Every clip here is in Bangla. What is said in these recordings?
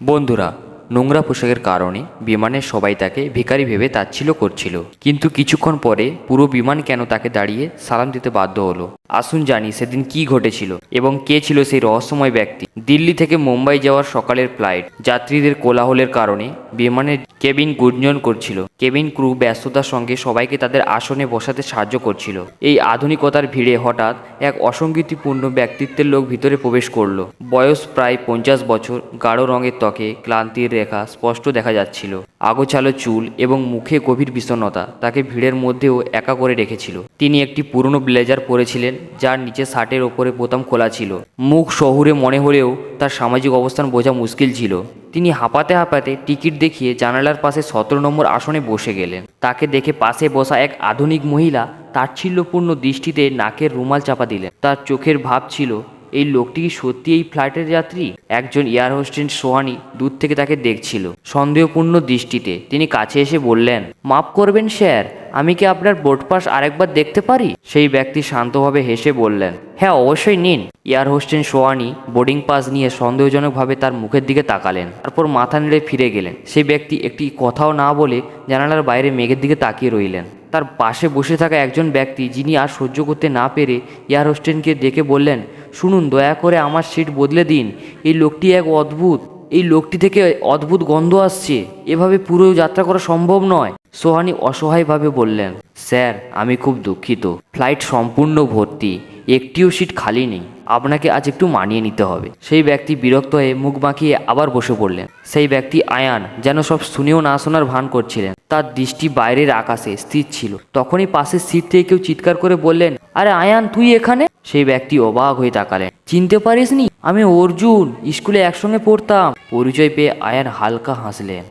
বন্ধুরা নোংরা পোশাকের কারণে বিমানের সবাই তাকে ভিখারি ভেবে তাচ্ছিল করছিল। কিন্তু কিছুক্ষণ পরে পুরো বিমান কেন তাকে দাঁড়িয়ে সালাম দিতে বাধ্য হলো? আসুন জানি সেদিন কি ঘটেছিল এবং কে ছিল সেই রহস্যময় ব্যক্তি। দিল্লি থেকে মুম্বাই যাওয়ার সকালের ফ্লাইট যাত্রীদের কোলাহলের কারণে বিমানের কেবিন গুঞ্জন করছিল। কেবিন ক্রু ব্যস্ততার সঙ্গে সবাইকে তাদের আসনে বসাতে সাহায্য করছিল। এই আধুনিকতার ভিড়ে হঠাৎ এক অসঙ্গতিপূর্ণ ব্যক্তিত্বের লোক ভিতরে প্রবেশ করল। বয়স প্রায় পঞ্চাশ বছর, গাঢ় রঙের ত্বকে ক্লান্তির রেখা স্পষ্ট দেখা যাচ্ছিল। আগোছালো চুল এবং মুখে গভীর বিষণ্ণতা তাকে ভিড়ের মধ্যেও একা করে রেখেছিল। তিনি একটি পুরনো ব্লেজার পরেছিলেন, যার নিচে শার্টের ওপরে বোতাম খোলা ছিল। মুখ শহুরে মনে হলেও তার সামাজিক অবস্থান বোঝা মুশকিল ছিল। তিনি হাঁপাতে হাঁপাতে টিকিট দেখিয়ে জানালার পাশে সতেরো নম্বর আসনে বসে গেলেন। তাকে দেখে পাশে বসা এক আধুনিক মহিলা তাচ্ছিল্যপূর্ণ দৃষ্টিতে নাকের রুমাল চাপা দিলেন। তার চোখের ভাব ছিল এই লোকটি কি সত্যি এই ফ্লাইটের যাত্রী? একজন এয়ার হোস্টেন সোহানি দূর থেকে তাকে দেখছিল, সন্দেহপূর্ণ দৃষ্টিতে। তিনি কাছে এসে বললেন, মাফ করবেন, স্যার, আমি কি আপনার বোর্ড পাস আরেকবার দেখতে পারি? সেই ব্যক্তি শান্তভাবে হেসে বললেন হ্যাঁ অবশ্যই নিন। Air hostess Swani boarding pass নিয়ে সন্দেহজনকভাবে তার মুখের দিকে তাকালেন, তারপর মাথা নেড়ে ফিরে গেলেন। সেই ব্যক্তি একটি কথাও না বলে জানালার বাইরে মেঘের দিকে তাকিয়ে রইলেন। তার পাশে বসে থাকা একজন ব্যক্তি, যিনি আর সহ্য করতে না পেরে এয়ার হোস্টেনকে ডেকে বললেন শুনুন, দয়া করে আমার সিট বদলে দিন। এই লোকটি এক অদ্ভুত, এই লোকটি থেকে অদ্ভুত গন্ধ আসছে। এভাবে পুরো যাত্রা করা সম্ভব নয়, সোহানি অসহায়ভাবে বললেন। স্যার, আমি খুব দুঃখিত। ফ্লাইট সম্পূর্ণ ভর্তি। একটিও সিট খালি নেই। আপনাকে আজ একটু মানিয়ে নিতে হবে। সেই ব্যক্তি বিরক্ত হয়ে মুখ বাঁকিয়ে আবার বসে পড়লেন। সেই ব্যক্তি আয়ান, যেন সব শুনেও না শোনার ভান করছিলেন। তার দৃষ্টি বাইরের আকাশে স্থির ছিল। তখনই পাশের সিট থেকে কেউ চিৎকার করে বললেন, আরে আয়ান, তুই এখানে? সেই ব্যক্তি অবাক হয়ে তাকালেন। চিনতে পারিসনি? আমি অর্জুন, স্কুলে একসঙ্গে পড়তাম। পরিচয় পেয়ে আয়ান হালকা হাসলেন।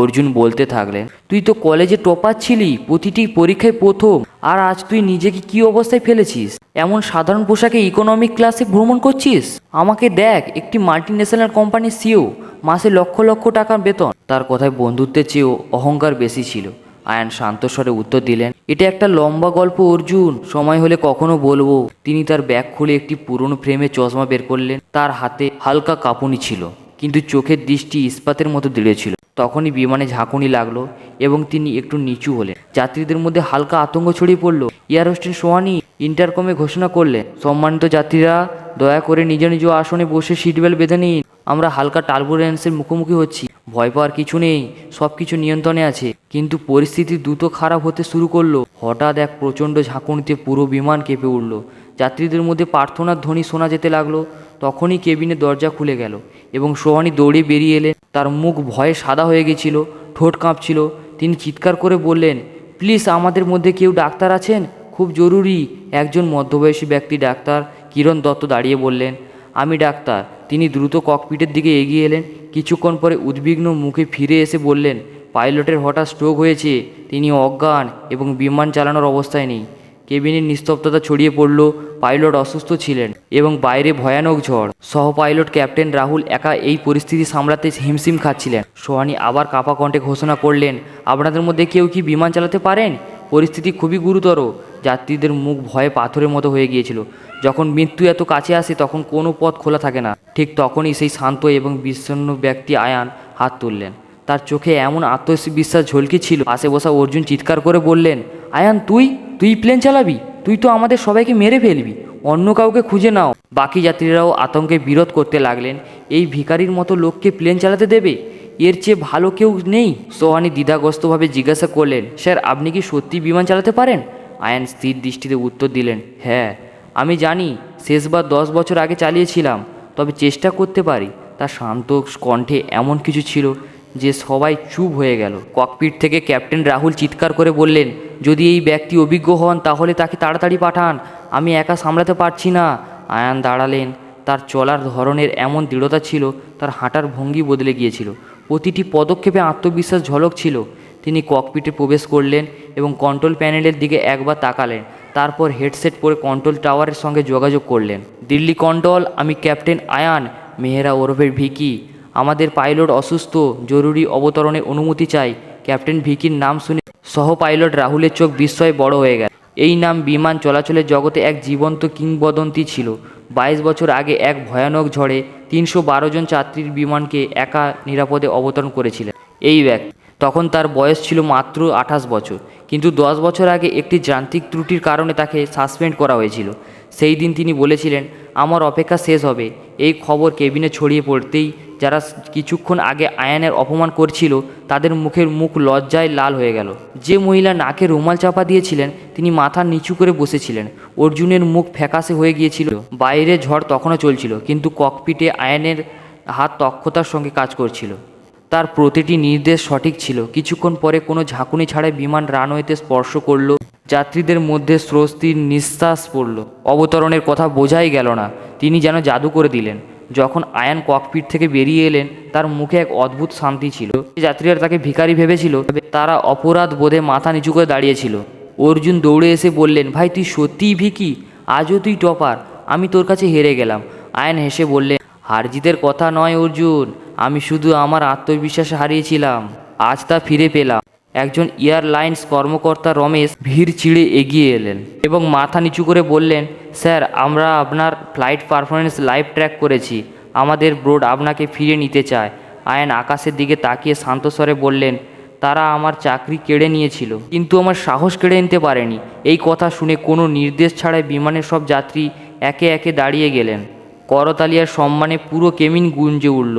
অর্জুন বলতে থাকলেন তুই তো কলেজে টপার ছিলি, প্রতিটি পরীক্ষায় প্রথম, আর আজ তুই নিজেকে কি অবস্থায় ফেলেছিস? এমন সাধারণ পোশাকে ইকোনমিক ক্লাসে ভ্রমণ করছিস? আমাকে দেখ, একটি মাল্টি ন্যাশনাল কোম্পানির সিও মাসে লক্ষ লক্ষ টাকার বেতন। তার কথায় বন্ধুত্বের চেয়েও অহংকার বেশি ছিল। আয়ান শান্ত স্বরে উত্তর দিলেন, এটা একটা লম্বা গল্প, অর্জুন। সময় হলে কখনো বলব। তিনি তার ব্যাগ খুলে একটি পুরনো ফ্রেমে চশমা বের করলেন। তার হাতে হালকা কাঁপুনি ছিল। কিন্তু চোখের দৃষ্টি ইস্পাতের মতো দৃঢ় ছিল। তখনই বিমানে ঝাঁকুনি লাগল এবং তিনি একটু নিচু হলেন। যাত্রীদের মধ্যে হালকা আতঙ্ক ছড়িয়ে পড়ল। এয়ার হোস্টেস সোহানি ইন্টারকমে ঘোষণা করলেন, সম্মানিত যাত্রীরা, দয়া করে নিজ নিজ আসনে বসে সিট বেল্ট বেঁধে নিন। আমরা হালকা টার্বুলেন্সের মুখোমুখি হচ্ছি। ভয় পাওয়ার কিছু নেই সব কিছু নিয়ন্ত্রণে আছে। কিন্তু পরিস্থিতি দ্রুত খারাপ হতে শুরু করল। হঠাৎ এক প্রচণ্ড ঝাঁকুনিতে পুরো বিমান কেঁপে উঠল। যাত্রীদের মধ্যে প্রার্থনার ধ্বনি শোনা যেতে লাগল। তখনই কেবিনের দরজা খুলে গেল এবং সোহানি দৌড়ে বেরিয়ে এলেন। তার মুখ ভয়ে সাদা হয়ে গেছিল, ঠোঁট কাঁপছিল। তিনি চিৎকার করে বললেন, প্লিজ, আমাদের মধ্যে কেউ ডাক্তার আছেন? খুব জরুরি, একজন মধ্যবয়সী ব্যক্তি ডাক্তার কিরণ দত্ত দাঁড়িয়ে বললেন, আমি ডাক্তার। তিনি দ্রুত ককপিটের দিকে এগিয়ে এলেন। কিছুক্ষণ পরে উদ্বিগ্ন মুখে ফিরে এসে বললেন, পাইলটের হঠাৎ স্ট্রোক হয়েছে। তিনি অজ্ঞান এবং বিমান চালানোর অবস্থায় নেই। কেবিনের নিস্তব্ধতা ছড়িয়ে পড়ল, পাইলট অসুস্থ ছিলেন এবং বাইরে ভয়ানক ঝড়। সহ পাইলট ক্যাপ্টেন রাহুল একা এই পরিস্থিতি সামলাতে হিমশিম খাচ্ছিলেন। সোহানি আবার কাপা কণ্ঠে ঘোষণা করলেন, আপনাদের মধ্যে কেউ কি বিমান চালাতে পারেন? পরিস্থিতি খুবই গুরুতর। যাত্রীদের মুখ ভয়ে পাথরের মতো হয়ে গিয়েছিল। যখন মৃত্যু এত কাছে আসে, তখন কোনো পথ খোলা থাকে না। ঠিক তখনই সেই শান্ত এবং বিষণ্ণ ব্যক্তি আয়ান হাত তুললেন। তার চোখে এমন আত্মবিশ্বাস ঝলকি ছিল। পাশে বসা অর্জুন চিৎকার করে বললেন, আয়ান, তুই? তুই প্লেন চালাবি? তুই তো আমাদের সবাইকে মেরে ফেলবি। অন্য কাউকে খুঁজে নাও। বাকি যাত্রীরাও আতঙ্কে বিরোধ করতে লাগলেন। এই ভিখারির মতো লোককে প্লেন চালাতে দেবে? এর চেয়ে ভালো কেউ নেই? সোহানি দ্বিধাগ্রস্তভাবে জিজ্ঞাসা করলেন, স্যার, আপনি কি সত্যি বিমান চালাতে পারেন? আয়ান স্থির দৃষ্টিতে উত্তর দিলেন হ্যাঁ আমি জানি। শেষবার দশ বছর আগে চালিয়েছিলাম। তবে চেষ্টা করতে পারি। তার শান্ত কণ্ঠে এমন কিছু ছিল যে সবাই চুপ হয়ে গেল। ককপিট থেকে ক্যাপ্টেন রাহুল চিৎকার করে বললেন, যদি এই ব্যক্তি অভিজ্ঞ হন, তাহলে তাকে তাড়াতাড়ি পাঠান। আমি একা সামলাতে পারছি না। আয়ান দাঁড়ালেন। তার চলার ধরনের এমন দৃঢ়তা ছিল, তার হাঁটার ভঙ্গি বদলে গিয়েছিল। প্রতিটি পদক্ষেপে আত্মবিশ্বাস ঝলক ছিল। তিনি ককপিটে প্রবেশ করলেন এবং কন্ট্রোল প্যানেলের দিকে একবার তাকালেন। তারপর হেডসেট পরে কন্ট্রোল টাওয়ারের সঙ্গে যোগাযোগ করলেন। দিল্লি কন্ট্রোল, আমি ক্যাপ্টেন আয়ান, মেহেরা ওরফের ভিকি। আমাদের পাইলট অসুস্থ, জরুরি অবতরণের অনুমতি চাই। ক্যাপ্টেন ভিকির নাম শুনে সহ পাইলট রাহুলের চোখ বিস্ময়ে বড় হয়ে গেল। এই নাম বিমান চলাচলের জগতে এক জীবন্ত কিংবদন্তি ছিল। বাইশ বছর আগে এক ভয়ানক ঝড়ে তিনশো বারো জন যাত্রীর বিমানকে একা নিরাপদে অবতরণ করেছিলেন এই ব্যক্তি। তখন তার বয়স ছিল মাত্র আঠাশ বছর। কিন্তু দশ বছর আগে একটি যান্ত্রিক ত্রুটির কারণে তাকে সাসপেন্ড করা হয়েছিল। সেই দিন তিনি বলেছিলেন, আমার অপেক্ষা শেষ হবে। এই খবর কেবিনে ছড়িয়ে পড়তেই যারা কিছুক্ষণ আগে আয়ানের অপমান করছিল, তাদের মুখের মুখ লজ্জায় লাল হয়ে গেল। যে মহিলা নাকে রুমাল চাপা দিয়েছিলেন, তিনি মাথা নিচু করে বসেছিলেন। অর্জুনের মুখ ফ্যাকাশে হয়ে গিয়েছিল। বাইরে ঝড় তখনও চলছিল, কিন্তু ককপিটে আয়নের হাত দক্ষতার সঙ্গে কাজ করছিল। তার প্রতিটি নির্দেশ সঠিক ছিল। কিছুক্ষণ পরে কোনো ঝাঁকুনি ছাড়াই বিমান রানওয়েতে স্পর্শ করল। যাত্রীদের মধ্যে স্বস্তির নিঃশ্বাস পড়ল। অবতরণের কথা বোঝাই গেল না। তিনি যেন জাদু করে দিলেন। যখন আয়ান ককপিট থেকে বেরিয়ে এলেন, তার মুখে এক অদ্ভুত শান্তি ছিল। যাত্রীরা তাকে ভিখারি ভেবেছিল, তারা অপরাধ বোধে মাথা নিচু করে দাঁড়িয়েছিল। অর্জুন দৌড়ে এসে বললেন, ভাই, তুই সত্যিই ভিকি? আজও তুই টপার? আমি তোর কাছে হেরে গেলাম। আয়ন হেসে বললেন, হারজিতের কথা নয় অর্জুন। আমি শুধু আমার আত্মবিশ্বাস হারিয়েছিলাম। আজ তা ফিরে পেলাম। একজন এয়ারলাইন্স কর্মকর্তা রমেশ ভিড় চিড়ে এগিয়ে এলেন এবং মাথা নিচু করে বললেন, স্যার, আমরা আপনার ফ্লাইট পারফরমেন্স লাইভ ট্র্যাক করেছি। আমাদের বোর্ড আপনাকে ফিরে নিতে চায়। আয়ন আকাশের দিকে তাকিয়ে শান্তস্বরে বললেন, তারা আমার চাকরি কেড়ে নিয়েছিল, কিন্তু আমার সাহস কেড়ে নিতে পারেনি। এই কথা শুনে কোনো নির্দেশ ছাড়াই বিমানের সব যাত্রী একে একে দাঁড়িয়ে গেলেন। করতালিয়ার সম্মানে পুরো কেমিন গুঞ্জে উঠল।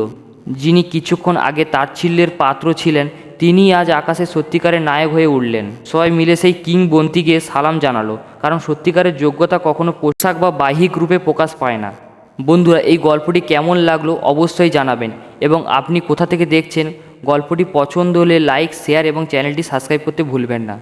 যিনি কিছুক্ষণ আগে তাচ্ছিল্যের পাত্র ছিলেন তিনি আজ আকাশে সত্যিকারের নায়ক হয়ে উঠলেন। সবাই মিলে সেই কিংবন্তিকে সালাম জানালো, কারণ সত্যিকারের যোগ্যতা কখনো পোশাক বা বাহ্যিক রূপে প্রকাশ পায় না। বন্ধুরা, এই গল্পটি কেমন লাগল অবশ্যই জানাবেন এবং আপনি কোথা থেকে দেখছেন, গল্পটি পছন্দ হলে লাইক, শেয়ার এবং চ্যানেলটি সাবস্ক্রাইব করতে ভুলবেন না।